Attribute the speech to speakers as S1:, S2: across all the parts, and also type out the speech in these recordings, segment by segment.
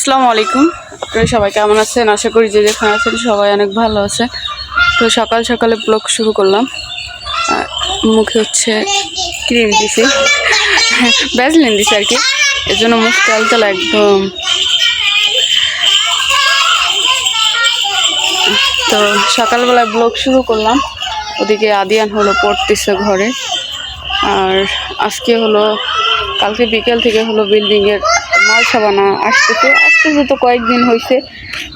S1: আসসালামু আলাইকুম। আপনারা সবাই কেমন আছেন? আশা করি যে যেখানে আছেন সবাই অনেক ভালো আছে। তো সকাল সকালে ব্লগ শুরু করলাম। মুখে হচ্ছে ক্রিম দিছি। ব্যাজলিন দিছি আর কি। এর জন্য মুখ তেলতেলা একদম। তো সকালবেলায় ব্লগ শুরু করলাম। ওদিকে আদিয়ান হলো পড়তেছে ঘরে। আর আজকে হলো, কালকে বিকেল থেকে হলো বিল্ডিংয়ের মাল সাবানা আসতেছে। আসতেছে তো কয়েকদিন হয়েছে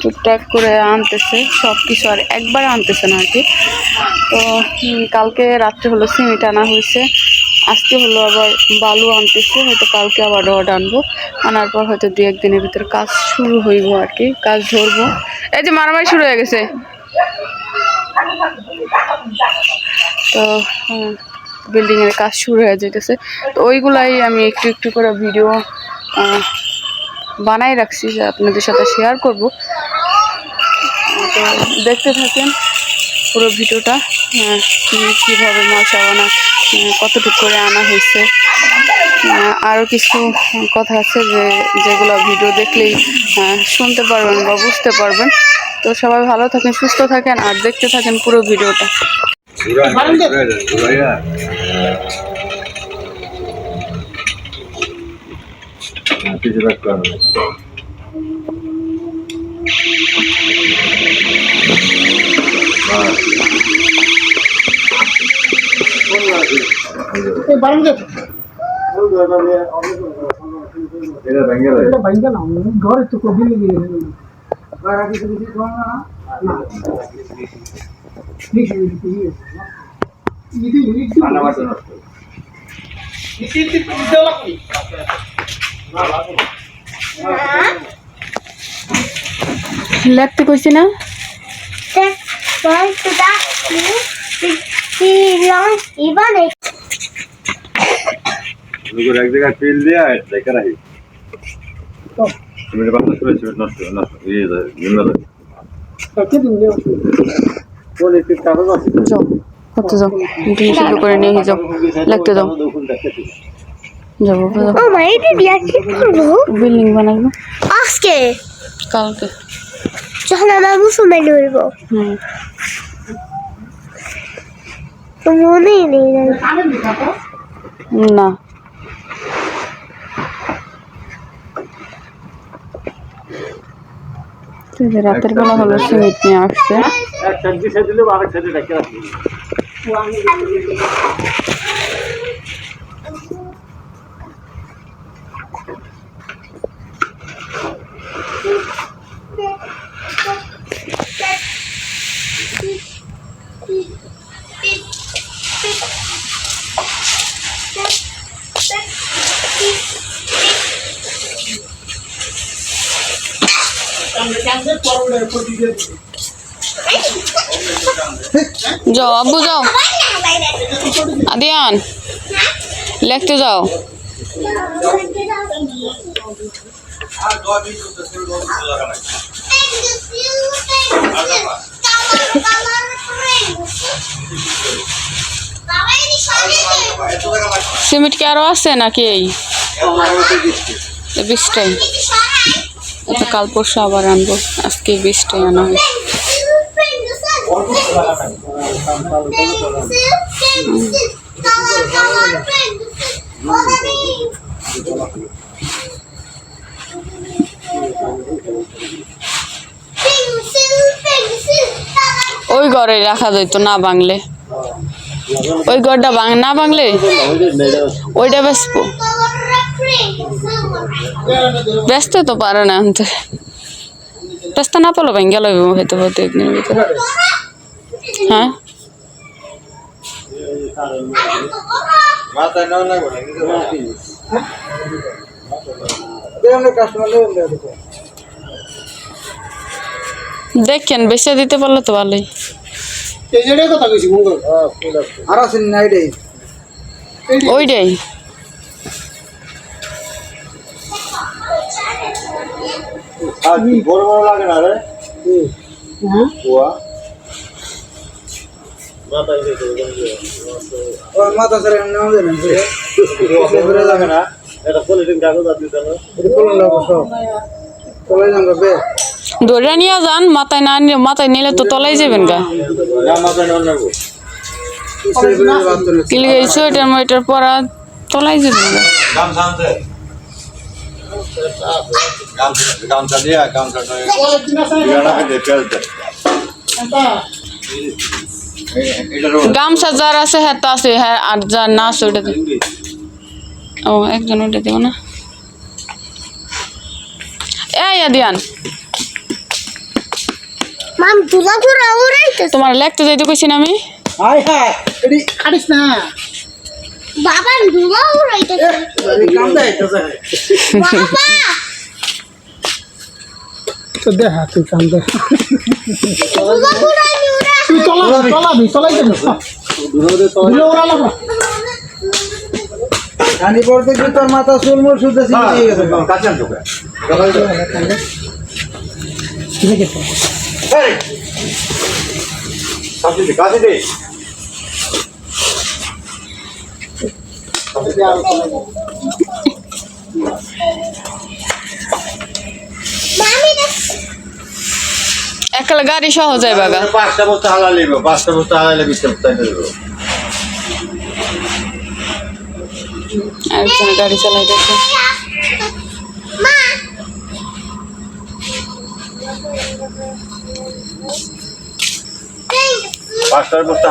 S1: টুকটাক করে আনতেছে সব কিছু আর একবার আনতেছে না আর কি। তো কালকে রাত্রে হলো সিমেন্ট আনা হয়েছে আজকে হলো আবার বালু আনতেছে, হয়তো কালকে আবার রড আনব। আনার পর হয়তো দু একদিনের ভিতরে কাজ শুরু হইব আর কি, কাজ ধরবো। এই যে মারামারি শুরু হয়ে গেছে। তো বিল্ডিংয়ের কাজ শুরু হয়ে যেতেছে তো ওইগুলাই আমি একটু একটু করে ভিডিও বানাই রাখছি, যে আপনাদের সাথে শেয়ার করব। তো দেখতে থাকেন পুরো ভিডিওটা কি- কীভাবে মাছ আনা কতটুকু করে আনা হয়েছে। আরও কিছু কথা আছে যে, যেগুলো ভিডিও দেখলেই শুনতে পারবেন বা বুঝতে পারবেন। তো সবাই ভালো থাকেন, সুস্থ থাকেন, আর দেখতে থাকেন পুরো ভিডিওটা।
S2: এটা ভেঙে যায়
S3: এটা বাইন্দা না ঘরে তো কবি লেগে গেছে
S2: রান্না বাড়তে নষ্ট
S1: লাগতে কইছি না?
S2: এক জায়গায় ফিল দিয়ে রাখি। ছিল সিমেন্ট নষ্ট নষ্ট ইয়ে যায় নিম্ন
S1: যাও করতে যাও। শুরু করে নিয়ে যাও। লাগতে যাও যাব বিল্ডিং বানাবো. কালকে।
S4: যখন আমার মুসলমান হইব
S1: হুম।
S4: মনেই নেই না।
S1: না রাতের বেলা হলো সিমেন্ট নিয়ে আসছে। যাও আব্বু যাও আদিয়ান লিখতে যাও সিমেন্ট কি আরও আছে নাকি এই এই এটা কাল পরশু আবার আনব। আজকে বীজটাই আনা হয়েছে ওই ঘরে রাখা যেত না বাংলে ওই ঘরটা না বাংলে ওইটা বেসবো ব্যস্ত তো পারে না আনতে ব্যস্ত না পারল ভেঙে গেল হয়তো হয়তো একদিনের ভিতরে। হ্যাঁ? দেখেন বেশি দিতে পারলে তো ভালোই।
S3: এই
S5: আর
S2: বড় বড় লাগে না রে?
S3: হ্যাঁ?
S5: মাথা স্যার নেওয়া যায়
S2: লাগে না? এটা পলিথিন কাগজ আপনি জানো
S5: এটা করুন না সব। যান বে
S1: ধরে নিয়ে যান মাথায় না মাথায় নিলে তো তলাই যাবেন গা।
S2: যা মাথায় নেওয়া
S1: কিলি এই সোয়েটার মোয়েটার পরা তলাই যাবেন গা।
S2: গামছা আনতে গামছা গামছা দিয়া গামছা ঠিকানা দে ফেলতে এটার
S1: গামছা যার আছে হ্যাঁ তো আছে হ্যাঁ আর যার না আছে ওটা দিন। ও একজন ওটা দেবো না এই আদিয়ান
S4: মাম দুলা ঘুরা উড়াইতে
S1: তোমার লেখতে যাইতে কইছি না আমি
S5: হাই হাই এডি
S3: কাটিস না
S4: বাবা দুলা উড়াইতে
S5: এডি কাম দেয় তো যায়
S4: বাবা!
S3: তো দেখা তুই কাম দে
S4: দুলা ঘুরা উড়া
S3: তুই চলাবি চলাবি চলাই যাবি দূরে ওরা লাগা।
S5: জানি পড়তে কি তোর মাথা চুলমুল শুদ্ধ সিদ্ধি হয়ে গেছে
S2: কাছে আনতো কে
S3: ঠিক আছে
S2: কাছে দে কাছে দে
S4: মামি দেখ
S1: একালে গাড়ি সহজ যায় বাগা
S2: পাঁচটা বস্তা হালা লিখব পাঁচটা বস্তা হালালে বিশটা বস্তা এনে
S1: একজন গাড়ি চালাই দেখো।
S4: মা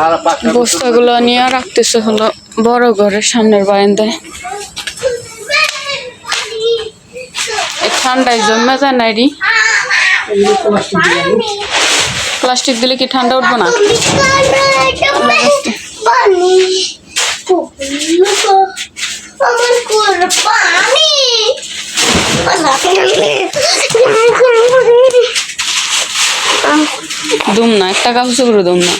S2: হালা
S1: বস্তাগুলো নিয়ে রাখতেছে হলো। বড় ঘরের সামনের বারান্দায়। ঠান্ডায় জমে যায় নাই রি। প্লাস্টিক দিলে কি ঠান্ডা উঠবো না? দুম না একটা কাপড় দুম না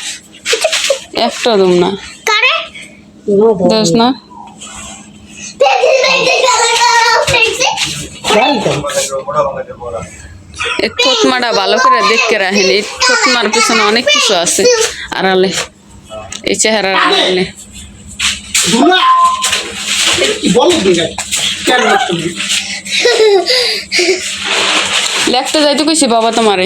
S1: একটা দুম না
S4: কারে
S1: দেখ না এই থতমাটা ভালো করে দেখতে রাখেন এই থতমার পিছনে অনেক কিছু আছে আড়ালে এই চেহারার আড়ালে
S3: দূরা কি বলে দিলে কেন নষ্ট করবি?
S1: লেখতে যাইতে কইছি বাবা তোমারে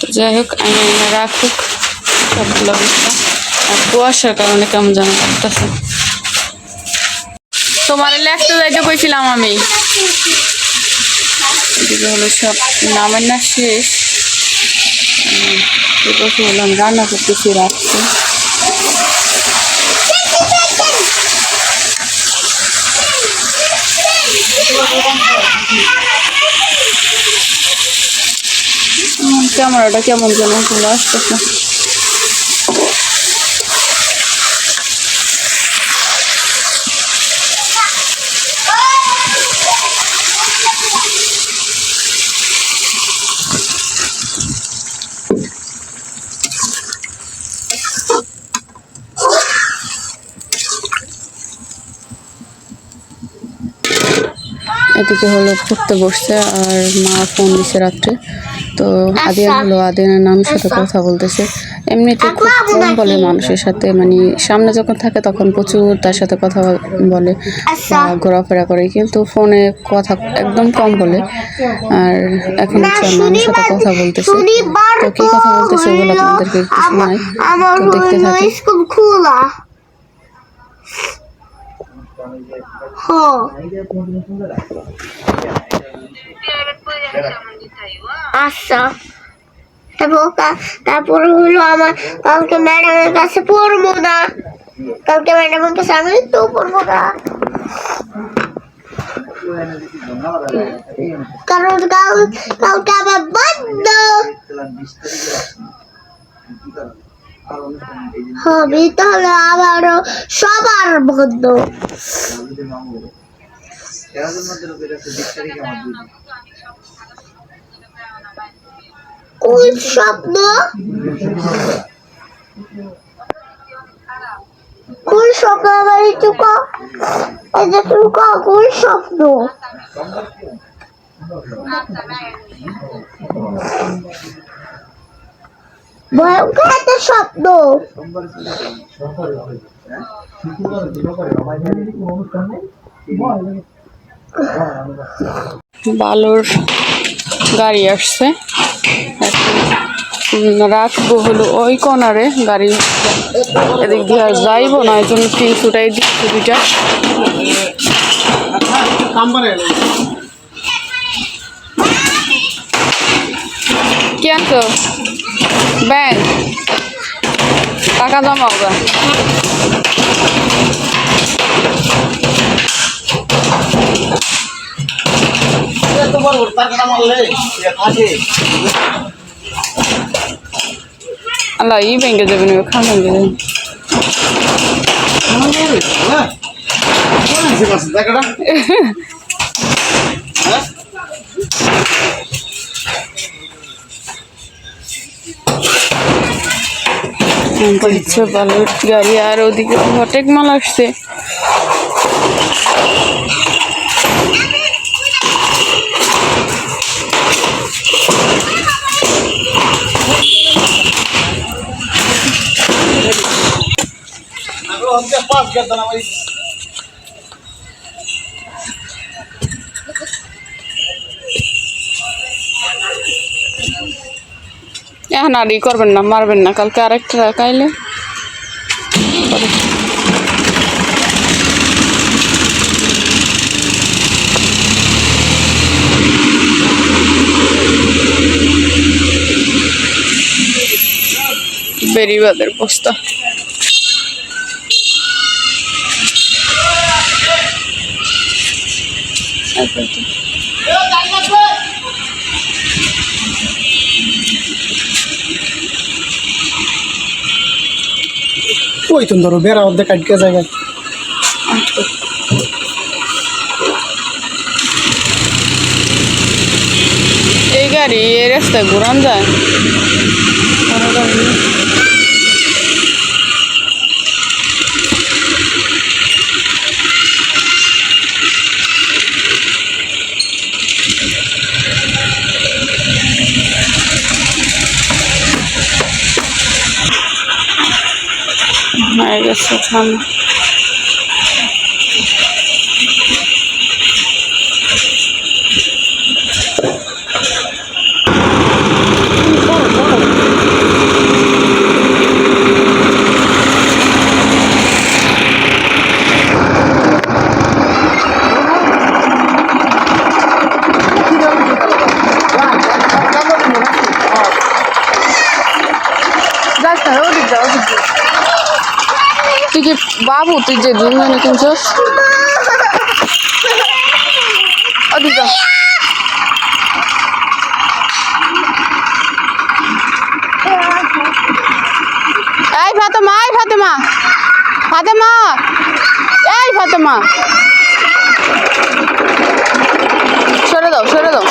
S1: তো যাই হোক আইনা আইনা রাখুক সবগুলো বস্তা আর কুয়াশার কারণে কেমন যেন লাগতেছে। তোমারে লেখতে যাইতে কইছিলাম আমি। এদিকে হলো সব নামের না শেষ। উম, এরপর কি বললাম রান্না করতেছি রাখছি ক্যামেরাটা কেমন যেন আসতেছে। এদিকে হলো পড়তে বসছে আর মা ফোন দিছে রাত্রে। তো আদিয়ান হলো আদিয়ানের নামের সাথে কথা বলতেছে। এমনিতে খুব কম বলে মানুষের সাথে মানে সামনে যখন থাকে তখন প্রচুর তার সাথে কথা বলে বা ঘোরাফেরা করে। কিন্তু ফোনে কথা একদম কম বলে। আর এখন হচ্ছে নামের সাথে কথা বলতেছে। তো কি কথা বলতেছে ওগুলো আপনাদেরকে একটু
S4: আমার
S1: তো দেখতে থাকি।
S4: হ। আচ্ছা। কা- তারপরে হলো আমার কালকে ম্যাডামের কাছে পড়ব না। কালকে ম্যাডামের কাছে আমি তো পড়ব না। কারণ কাল কালকে আবার বন্ধ। হবে, তাহলে আবারও সবার বন্ধ। কোন স্বপ্ন? কোন স্বপ্ন? আমার একটু ক এই যে তুমি ক কোন স্বপ্ন? ভয়ঙ্কর একটা স্বপ্ন
S1: বালুর গাড়ি আসছে। রাখব হলো ওই কর্নারে গাড়ি। এদিক দিয়ে আর যাইবো না এই জন্য তিন ফুটাই দিচ্ছি দুইটা। কি আনছো ব্যাংক টাকা জমাও গা আল্লাহ ই ব্যাংকে যাবেন খান ব্যাংকে যাবেন হচ্ছে বালুর গাড়ি। আর ওদিকে হটেক মাল আসছে। পাঁচ আর ই করবেন না মারবেন না। কালকে আরেকটা রাখাইলে বেরিবাদের বস্তা।
S3: ওই তো ধরো বেড়া অর্ধেক কাটকে জায়গায়
S1: এই গাড়ি এই রাস্তায় ঘুরান যায়। কোনো গাড়ি নেই। হয়ে গেছে ঠান্ডা যাস না ওদিক যা ওদিক যা তুই কি বাবু, তুই যে দুই মানে কিনছস? এই ফাতেমা এই ফাতেমা। ফাতেমা, এই ফাতেমা। সরে দাও সরে দাও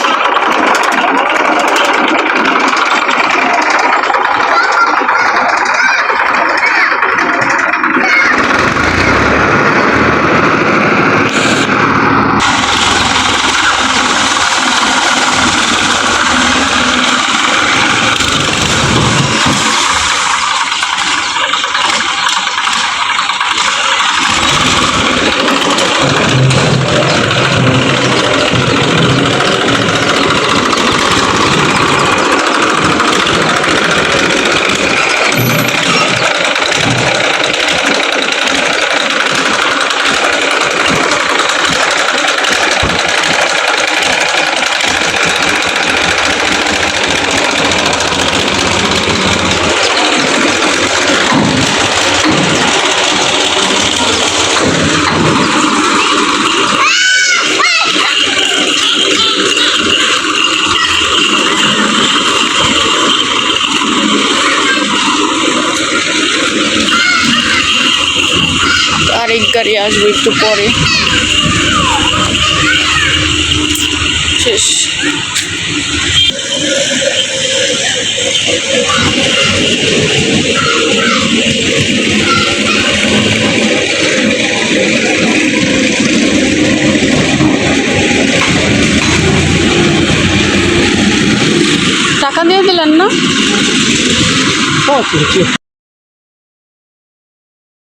S1: আরেক গাড়ি আসবে একটু পরে। শেষ। টাকা দিয়ে দিলেন না?
S3: ও,